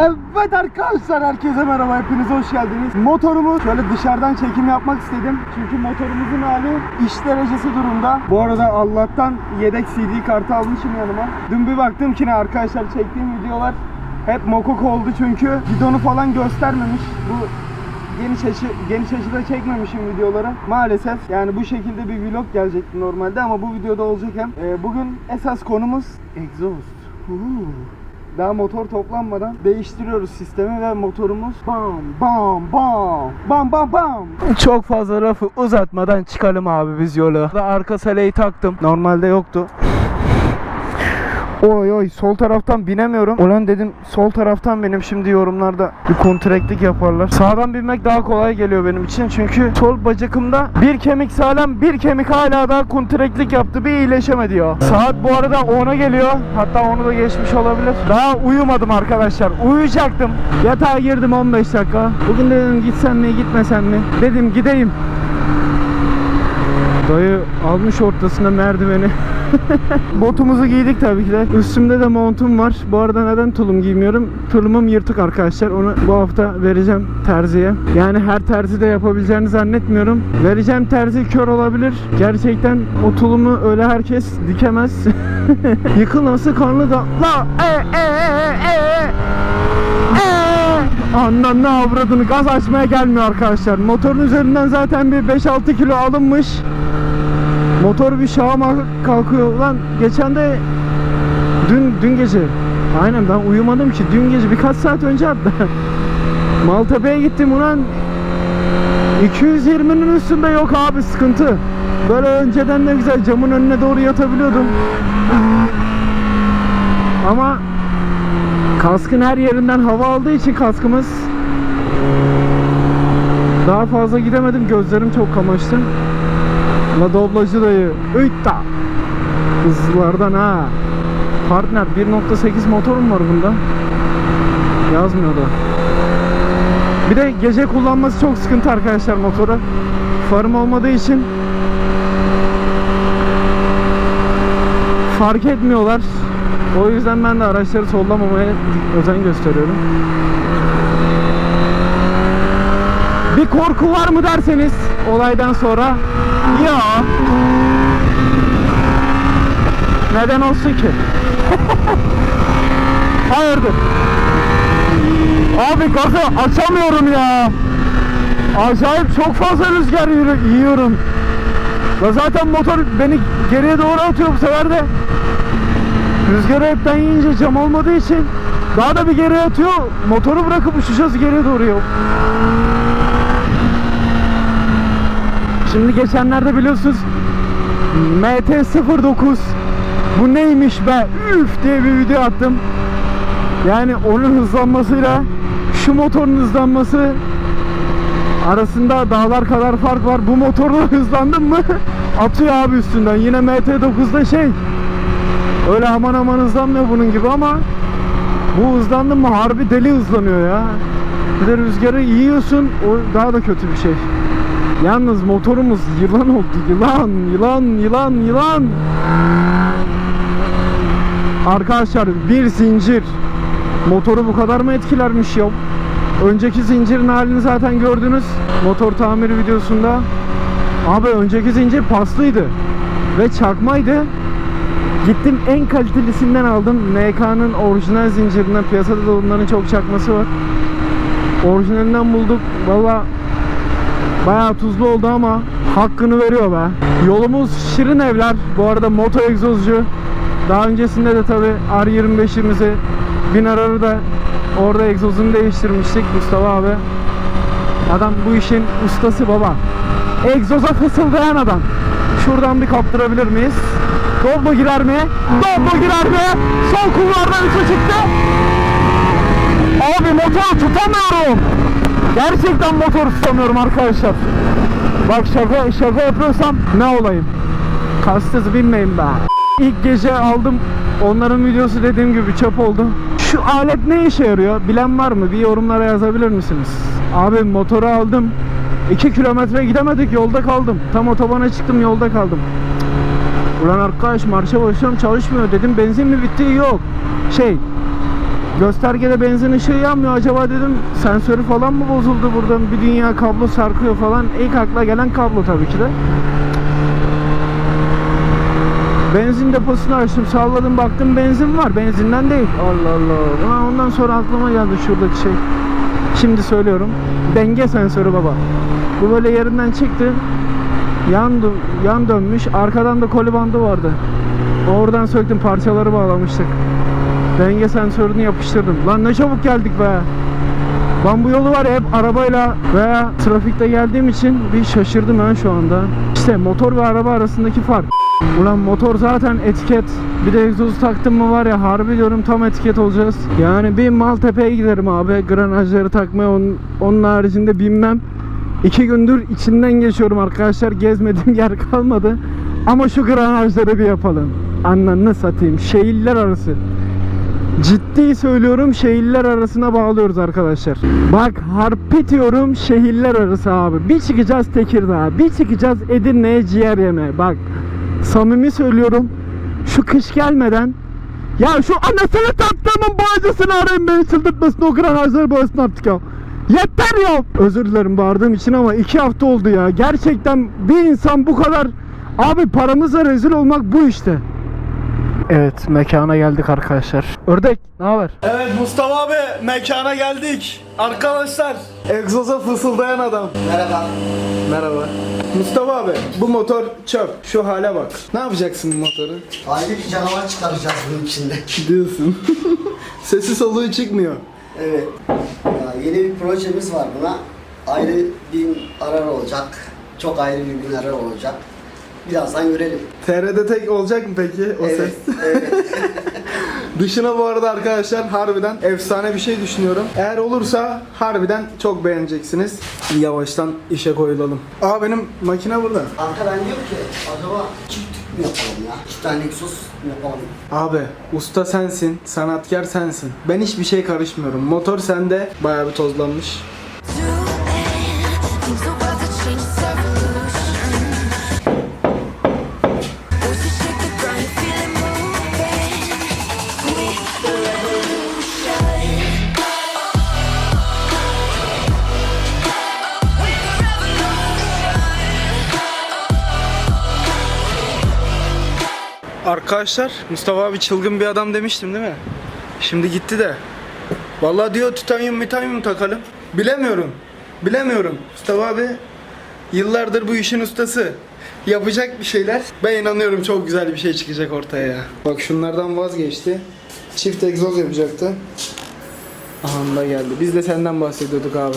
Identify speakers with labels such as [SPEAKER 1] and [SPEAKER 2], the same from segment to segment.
[SPEAKER 1] Evet arkadaşlar herkese merhaba hepiniz hoş geldiniz. Motorumu şöyle dışarıdan çekim yapmak istedim. Çünkü motorumuzun hali iş derecesi durumda. Bu arada Allah'tan yedek CD kartı almışım yanıma. Dün bir baktım ki ne arkadaşlar çektiğim videolar hep mokok oldu çünkü bidonu falan göstermemiş. Bu geniş açı geniş açıda çekmemişim videoları. Maalesef yani bu şekilde bir vlog gelecekti normalde ama bu videoda olacak hem. Ee, bugün esas konumuz egzoz. Huu. Daha motor toplanmadan değiştiriyoruz sistemi ve motorumuz bam bam bam bam bam bam. Çok fazla lafı uzatmadan çıkalım abi biz yola. Arka seleyi taktım. Normalde yoktu. Oy oy sol taraftan binemiyorum. Ulan dedim sol taraftan benim şimdi yorumlarda bir kontreklik yaparlar. Sağdan binmek daha kolay geliyor benim için. Çünkü sol bacakımda bir kemik sağlam bir kemik hala daha kontreklik yaptı. Bir iyileşemedi ya. Saat bu arada 10'a geliyor. Hatta onu da geçmiş olabilir. Daha uyumadım arkadaşlar. Uyuyacaktım. Yatağa girdim 15 dakika. Bugün dedim gitsem mi gitmesem mi? Dedim gideyim. Dayı almış ortasına merdiveni. Botumuzu giydik tabii ki de. Üstümde de montum var. Bu arada neden tulum giymiyorum? Tulumum yırtık arkadaşlar. Onu bu hafta vereceğim terziye. Yani her terzi de yapabileceğini zannetmiyorum. Vereceğim terzi kör olabilir. Gerçekten o tulumu öyle herkes dikemez. Yıkılması kanlı da. La e e e e. e. Anlam ne avradını gaz açmaya gelmiyor arkadaşlar. Motorun üzerinden zaten bir 5-6 kilo alınmış. Motor bir şahıma kalkıyor. Lan geçen de dün dün gece aynen ben uyumadım ki dün gece birkaç saat önce hatta Maltepe'ye gittim ulan 220'nin üstünde yok abi sıkıntı. Böyle önceden ne güzel camın önüne doğru yatabiliyordum. Ama kaskın her yerinden hava aldığı için kaskımız daha fazla gidemedim. Gözlerim çok kamaştı. La doblacı dayı. Üyta. Hızlılardan ha. Partner 1.8 motorum var bunda. Yazmıyordu. Bir de gece kullanması çok sıkıntı arkadaşlar motoru. Farım olmadığı için fark etmiyorlar. O yüzden ben de araçları sollamamaya özen gösteriyorum. Bir korku var mı derseniz olaydan sonra ya neden olsun ki? Hayırdır? Abi gazı açamıyorum ya. Acayip çok fazla rüzgar yiyorum. Ya zaten motor beni geriye doğru atıyor bu sefer de. Rüzgarı hepten yiyince cam olmadığı için daha da bir geriye atıyor. Motoru bırakıp uçacağız geriye doğru ya. Şimdi geçenlerde biliyorsunuz MT-09 bu neymiş be üf diye bir video attım. Yani onun hızlanmasıyla şu motorun hızlanması arasında dağlar kadar fark var. Bu motorla hızlandım mı atıyor abi üstünden. Yine MT-9'da şey öyle aman aman hızlanmıyor bunun gibi ama bu hızlandı mı harbi deli hızlanıyor ya. Bir de rüzgarı yiyorsun o daha da kötü bir şey. Yalnız motorumuz yılan oldu. Yılan, yılan, yılan, yılan. Arkadaşlar bir zincir motoru bu kadar mı etkilermiş ya? Önceki zincirin halini zaten gördünüz motor tamiri videosunda. Abi önceki zincir paslıydı ve çakmaydı. Gittim en kalitelisinden aldım. MK'nın orijinal zincirinden piyasada da onların çok çakması var. Orijinalinden bulduk. Valla Bayağı tuzlu oldu ama hakkını veriyor be. Yolumuz Şirin Evler. Bu arada moto egzozcu. Daha öncesinde de tabi R25'imizi bin ararı da orada egzozunu değiştirmiştik Mustafa abi. Adam bu işin ustası baba. Egzoza fısıldayan adam. Şuradan bir kaptırabilir miyiz? Doblo girer mi? Doblo girer mi? Sol kulvardan üçe çıktı. Abi motoru tutamıyorum. Gerçekten motor tutamıyorum arkadaşlar. Bak şaka şaka yapıyorsam ne olayım? Kastız binmeyin be. İlk gece aldım. Onların videosu dediğim gibi çöp oldu. Şu alet ne işe yarıyor? Bilen var mı? Bir yorumlara yazabilir misiniz? Abi motoru aldım. 2 kilometre gidemedik yolda kaldım. Tam otobana çıktım yolda kaldım. Ulan arkadaş marşa basıyorum çalışmıyor dedim. Benzin mi bitti? Yok. Şey Göstergede benzin ışığı yanmıyor. Acaba dedim sensörü falan mı bozuldu buradan? Bir dünya kablo sarkıyor falan. İlk akla gelen kablo tabii ki de. Benzin deposunu açtım salladım baktım benzin var. Benzinden değil. Allah Allah. Ulan ondan sonra aklıma geldi şuradaki şey. Şimdi söylüyorum. Denge sensörü baba. Bu böyle yerinden çıktı. Yan, yan dönmüş. Arkadan da koli bandı vardı. Oradan söktüm parçaları bağlamıştık Denge sensörünü yapıştırdım Lan ne çabuk geldik be ben bu yolu var hep arabayla veya trafikte geldiğim için bir şaşırdım ben şu anda. İşte motor ve araba arasındaki fark. Ulan motor zaten etiket. Bir de egzozu taktım mı var ya harbi diyorum tam etiket olacağız. Yani bir Maltepe'ye giderim abi. Granajları takmaya onun, onun haricinde binmem. İki gündür içinden geçiyorum arkadaşlar. Gezmediğim yer kalmadı. Ama şu granajları bir yapalım. Anlanını satayım. Şehirler arası. Ciddi söylüyorum şehirler arasına bağlıyoruz arkadaşlar. Bak harpi diyorum şehirler arası abi. Bir çıkacağız Tekirdağ, bir çıkacağız Edirne'ye ciğer yemeye. Bak samimi söylüyorum şu kış gelmeden ya şu anasını tatlımın bağcısını arayın beni çıldırtmasın o granajları bağırsın artık ya. Yeter ya. Özür dilerim bağırdığım için ama iki hafta oldu ya. Gerçekten bir insan bu kadar abi paramıza rezil olmak bu işte. Evet mekana geldik arkadaşlar. Ördek ne haber?
[SPEAKER 2] Evet Mustafa abi mekana geldik. Arkadaşlar egzoza fısıldayan adam.
[SPEAKER 3] Merhaba.
[SPEAKER 2] Merhaba. Mustafa abi bu motor çöp. Şu hale bak. Ne yapacaksın bu motoru?
[SPEAKER 3] Ayrı bir canavar çıkaracağız bunun içinde.
[SPEAKER 2] Diyorsun. Sesi soluğu çıkmıyor.
[SPEAKER 3] Evet. Ya yeni bir projemiz var buna. Ayrı bin arar olacak. Çok ayrı bir bin arar olacak. Birazdan görelim.
[SPEAKER 2] TR'de tek olacak mı peki o
[SPEAKER 3] evet,
[SPEAKER 2] ses?
[SPEAKER 3] evet.
[SPEAKER 2] Dışına bu arada arkadaşlar harbiden efsane bir şey düşünüyorum. Eğer olursa harbiden çok beğeneceksiniz. Yavaştan işe koyulalım. Aa benim makine burada.
[SPEAKER 3] Kanka ben diyorum ki acaba çift tüp mü yapalım ya? Çift tane egzoz mu yapalım?
[SPEAKER 2] Abi usta sensin, sanatkar sensin. Ben hiçbir şey karışmıyorum. Motor sende bayağı bir tozlanmış. Arkadaşlar Mustafa abi çılgın bir adam demiştim değil mi? Şimdi gitti de. Vallahi diyor titanyum mitanyum takalım. Bilemiyorum. Bilemiyorum. Mustafa abi yıllardır bu işin ustası. Yapacak bir şeyler. Ben inanıyorum çok güzel bir şey çıkacak ortaya ya. Bak şunlardan vazgeçti. Çift egzoz yapacaktı. Aha da geldi. Biz de senden bahsediyorduk abi.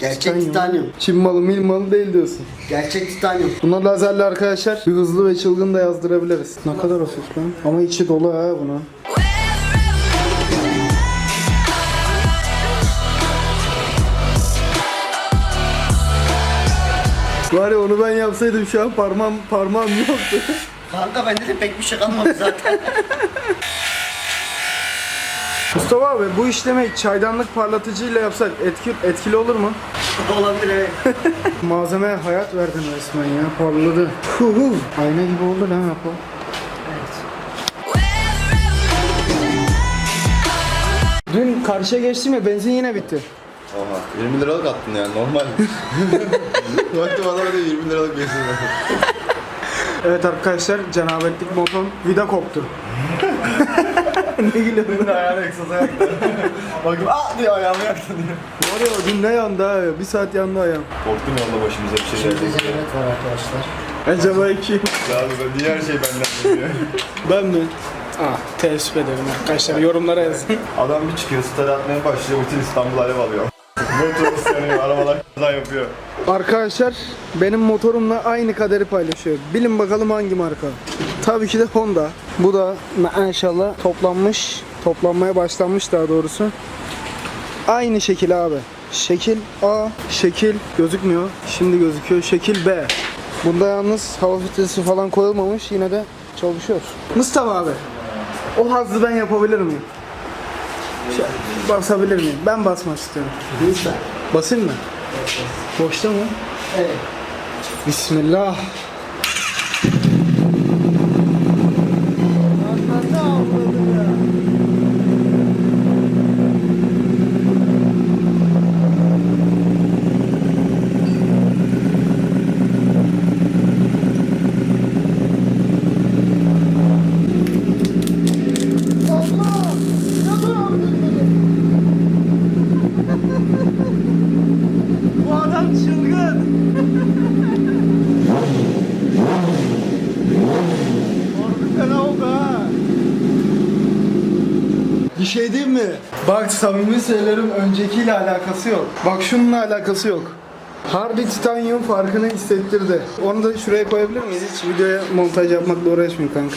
[SPEAKER 3] Gerçek titanyum.
[SPEAKER 2] Çin malı mil malı değil diyorsun.
[SPEAKER 3] Gerçek titanyum.
[SPEAKER 2] Bunlar lazerli arkadaşlar. Bir hızlı ve çılgın da yazdırabiliriz. Ne kadar hafif lan. Ama içi dolu ha buna. Var ya onu ben yapsaydım şu an parmağım parmağım yoktu.
[SPEAKER 3] Kanka bende de pek bir şey kalmadı zaten.
[SPEAKER 2] Mustafa abi bu işlemi çaydanlık parlatıcıyla yapsak etkili, etkili olur mu?
[SPEAKER 3] Olabilir evet.
[SPEAKER 2] Malzemeye hayat verdin resmen ya parladı. Hu hu. Ayna gibi oldu lan yapı. Dün karşıya geçtim ya benzin yine bitti.
[SPEAKER 4] Oha 20 liralık attın yani normal. Baktım adama da 20 liralık benzin.
[SPEAKER 2] Evet arkadaşlar cenabetlik motor vida koptu. ne gülüyorsun?
[SPEAKER 4] Ayağını egzoza yaktı. Baktım aa diye ayağımı yaktı diye.
[SPEAKER 2] Var ya o gün ne yandı ha? Bir saat yandı ayağım.
[SPEAKER 4] Korktum yolda başımıza bir şey
[SPEAKER 3] Şimdi
[SPEAKER 4] geldi.
[SPEAKER 3] cennet var arkadaşlar.
[SPEAKER 2] Acaba iki.
[SPEAKER 4] Abi ben her şey benden geliyor?
[SPEAKER 2] Ben mi? Ah teessüf ederim arkadaşlar yorumlara yazın.
[SPEAKER 4] Adam bir çıkıyor star atmaya başlıyor bütün İstanbul alev alıyor. Motor yanıyor, arabalar kaza yapıyor.
[SPEAKER 2] Arkadaşlar benim motorumla aynı kaderi paylaşıyor. Bilin bakalım hangi marka? Tabii ki de Honda. Bu da inşallah toplanmış, toplanmaya başlanmış daha doğrusu. Aynı şekil abi. Şekil A, şekil gözükmüyor. Şimdi gözüküyor. Şekil B. Bunda yalnız hava filtresi falan koyulmamış. Yine de çalışıyor. Mustafa abi. O hazzı ben yapabilir miyim? Şöyle basabilir miyim? Ben basmak istiyorum.
[SPEAKER 3] Lütfen.
[SPEAKER 2] Basayım mı? Boşta mı?
[SPEAKER 3] Evet.
[SPEAKER 2] Bismillah.
[SPEAKER 1] Bir şey diyeyim mi? Bak samimi söylerim öncekiyle alakası yok. Bak şununla alakası yok. Harbi titanyum farkını hissettirdi. Onu da şuraya koyabilir miyiz? Hiç videoya montaj yapmakla uğraşmayayım kanka.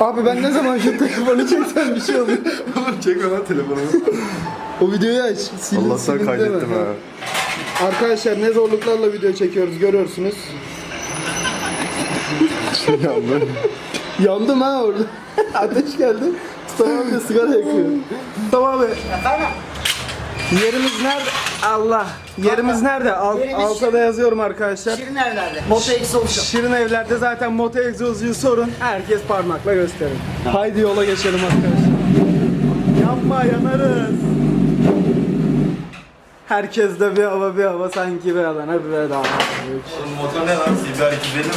[SPEAKER 1] Abi ben ne zaman şu telefonu çeksem bir şey oluyor.
[SPEAKER 4] Oğlum çekme lan telefonumu.
[SPEAKER 1] O videoyu aç. Silin, silin deme.
[SPEAKER 4] kaydettim ha.
[SPEAKER 1] Arkadaşlar ne zorluklarla video çekiyoruz görüyorsunuz.
[SPEAKER 4] Yandım.
[SPEAKER 1] Yandım ha orada. Ateş geldi. Abi de sigara yakıyor. Mustafa abi. Yerimiz nerede? Allah. Yerimiz nerede? Alt,
[SPEAKER 3] Yerimiz-
[SPEAKER 1] alta da yazıyorum arkadaşlar.
[SPEAKER 3] Şirin evlerde. Moto eksi olacak.
[SPEAKER 1] Şirin evlerde zaten moto egzozuyu sorun. Herkes parmakla gösterin. Haydi yola geçelim arkadaşlar. Yapma yanarız. Herkes de bir hava bir hava sanki bir alana bir bedava.
[SPEAKER 4] Oğlum motor ne lan? CBR 250 mi?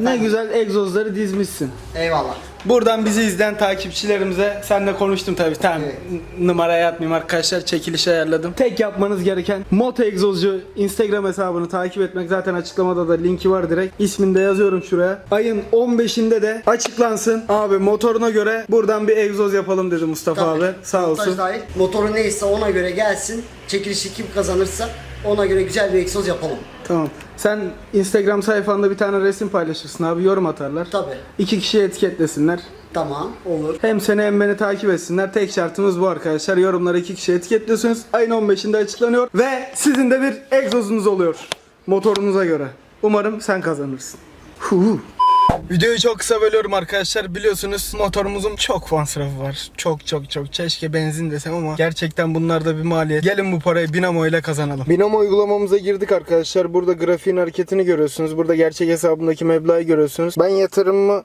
[SPEAKER 1] Ne güzel egzozları dizmişsin.
[SPEAKER 3] Eyvallah.
[SPEAKER 1] Buradan bizi izleyen takipçilerimize senle konuştum tabii. Tamam.
[SPEAKER 3] Evet.
[SPEAKER 1] N- Numaraya atmayayım arkadaşlar. Çekiliş ayarladım. Tek yapmanız gereken Moto Egzozcu Instagram hesabını takip etmek. Zaten açıklamada da linki var direkt. İsmini de yazıyorum şuraya. Ayın 15'inde de açıklansın. Abi motoruna göre buradan bir egzoz yapalım dedi Mustafa
[SPEAKER 3] Tabii.
[SPEAKER 1] abi. Sağ
[SPEAKER 3] Montaj
[SPEAKER 1] olsun.
[SPEAKER 3] dahil. Motoru neyse ona göre gelsin. Çekilişi kim kazanırsa ona göre güzel bir egzoz yapalım.
[SPEAKER 1] Tamam. Sen Instagram sayfanda bir tane resim paylaşırsın abi. Yorum atarlar.
[SPEAKER 3] Tabii.
[SPEAKER 1] İki kişi etiketlesinler.
[SPEAKER 3] Tamam olur.
[SPEAKER 1] Hem seni hem beni takip etsinler. Tek şartımız bu arkadaşlar. Yorumlara iki kişi etiketliyorsunuz. Ayın 15'inde açıklanıyor. Ve sizin de bir egzozunuz oluyor. Motorunuza göre. Umarım sen kazanırsın. Hu. Videoyu çok kısa bölüyorum arkadaşlar. Biliyorsunuz motorumuzun çok masrafı var. Çok çok çok. Keşke benzin desem ama gerçekten bunlar da bir maliyet. Gelin bu parayı Binomo ile kazanalım. Binomo uygulamamıza girdik arkadaşlar. Burada grafiğin hareketini görüyorsunuz. Burada gerçek hesabındaki meblağı görüyorsunuz. Ben yatırımımı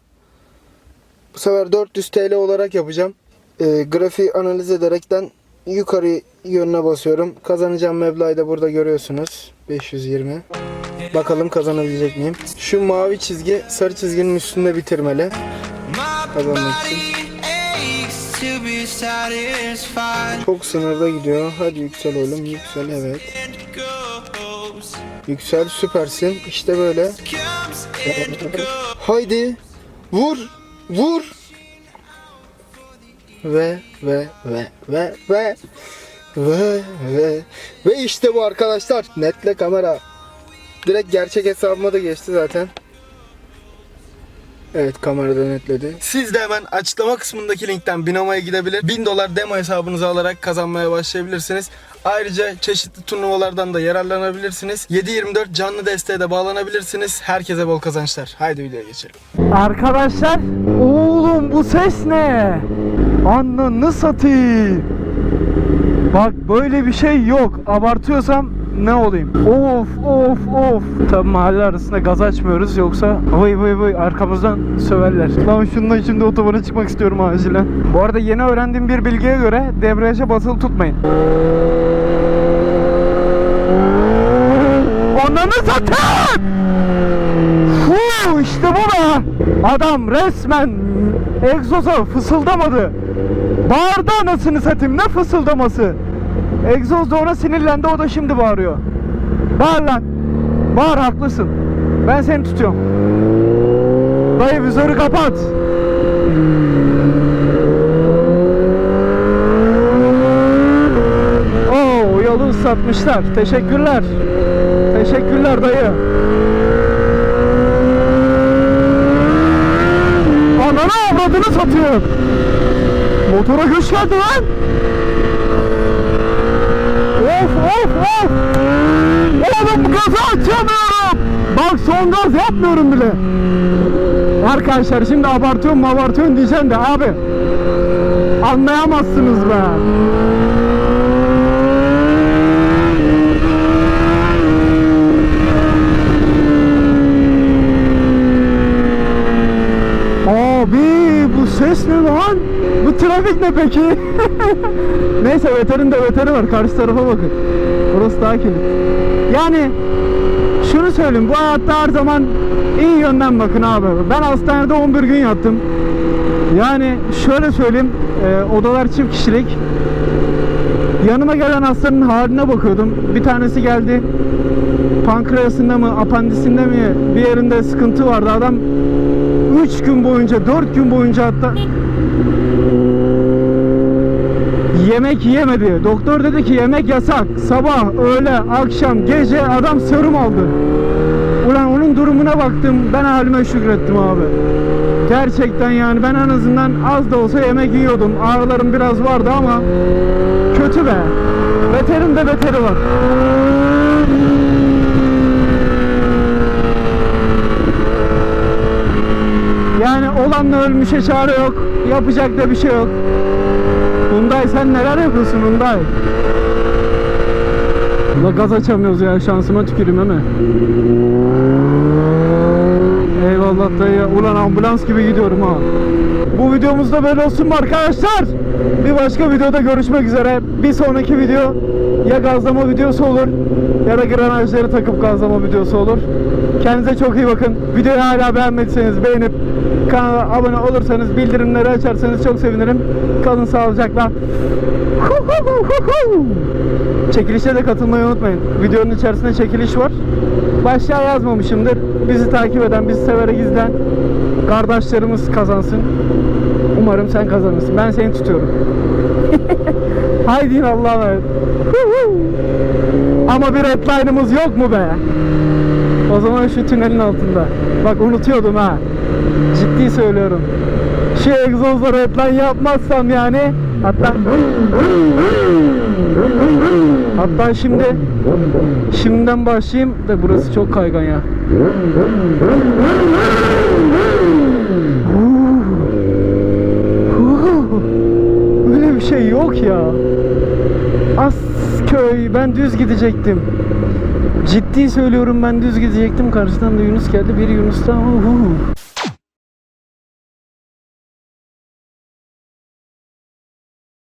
[SPEAKER 1] bu sefer 400 TL olarak yapacağım. Ee, grafiği analiz ederekten yukarı yönüne basıyorum. Kazanacağım meblağı da burada görüyorsunuz. 520. Bakalım kazanabilecek miyim? Şu mavi çizgi sarı çizginin üstünde bitirmeli. Kazanmak için. Çok sınırda gidiyor. Hadi yüksel oğlum. Yüksel evet. Yüksel süpersin. İşte böyle. Haydi. Vur. Vur. Ve ve ve ve ve ve ve ve işte bu arkadaşlar. Netle kamera. Direkt gerçek hesabıma da geçti zaten. Evet kamerada netledi. Siz de hemen açıklama kısmındaki linkten Binomo'ya gidebilir. 1000 dolar demo hesabınızı alarak kazanmaya başlayabilirsiniz. Ayrıca çeşitli turnuvalardan da yararlanabilirsiniz. 7-24 canlı desteğe de bağlanabilirsiniz. Herkese bol kazançlar. Haydi videoya geçelim. Arkadaşlar, oğlum bu ses ne? Ananı satayım. Bak böyle bir şey yok. Abartıyorsam ne olayım? Of of of. Tabi mahalle arasında gaz açmıyoruz yoksa vay vay vay arkamızdan söverler. Lan şundan şimdi otobana çıkmak istiyorum acilen. Bu arada yeni öğrendiğim bir bilgiye göre debriyaja basılı tutmayın. Ananı satayım! Fu işte bu be! Adam resmen egzoza fısıldamadı. Bağırdı anasını satayım ne fısıldaması? Egzoz da ona sinirlendi o da şimdi bağırıyor. Bağır lan. Bağır haklısın. Ben seni tutuyorum. Dayı vizörü kapat. Oo yolu ıslatmışlar. Teşekkürler. Teşekkürler dayı. Ananı avradını satıyor. Motora güç geldi lan. Of of. Oğlum gazı açamıyorum. Bak son gaz yapmıyorum bile. Arkadaşlar şimdi abartıyorum abartıyorum diyeceğim de abi. Anlayamazsınız be. Abi bu ses ne lan? Bu trafik ne peki? Neyse veterin de veteri var. Karşı tarafa bakın. Burası daha kilit. Yani şunu söyleyeyim. Bu hayatta her zaman iyi yönden bakın abi. Ben hastanede 11 gün yattım. Yani şöyle söyleyeyim. e, odalar çift kişilik. Yanıma gelen hastanın haline bakıyordum. Bir tanesi geldi. Pankreasında mı, apandisinde mi bir yerinde sıkıntı vardı. Adam 3 gün boyunca, 4 gün boyunca hatta Yemek yiyemedi. Doktor dedi ki yemek yasak. Sabah, öğle, akşam, gece adam serum aldı. Ulan onun durumuna baktım. Ben halime şükrettim abi. Gerçekten yani ben en azından az da olsa yemek yiyordum. Ağrılarım biraz vardı ama kötü be. Beterin de beteri var. Yani olanla ölmüşe çare yok. Yapacak da bir şey yok. Sen neler yapıyorsun Hyundai? La gaz açamıyoruz ya şansıma tükürüm mi? Eyvallah dayı. Ulan ambulans gibi gidiyorum ha. Bu videomuzda böyle olsun mu arkadaşlar? Bir başka videoda görüşmek üzere. Bir sonraki video ya gazlama videosu olur ya da granajları takıp gazlama videosu olur. Kendinize çok iyi bakın. Videoyu hala beğenmediyseniz beğenip kanala abone olursanız bildirimleri açarsanız çok sevinirim. Kalın sağlıcakla. Çekilişe de katılmayı unutmayın. Videonun içerisinde çekiliş var. Başlığa yazmamışımdır. Bizi takip eden, bizi severek izleyen kardeşlerimiz kazansın. Umarım sen kazanırsın. Ben seni tutuyorum. Haydi Allah'a emanet. Ama bir redline'ımız yok mu be? O zaman şu tünelin altında. Bak unutuyordum ha. Ciddi söylüyorum. Şu egzozla redline yapmazsam yani hatta hatta şimdi şimdiden başlayayım da burası çok kaygan ya. Öyle bir şey yok ya. Asköy ben düz gidecektim. Ciddi söylüyorum ben düz gidecektim. Karşıdan da Yunus geldi. Bir Yunus daha. Uhu.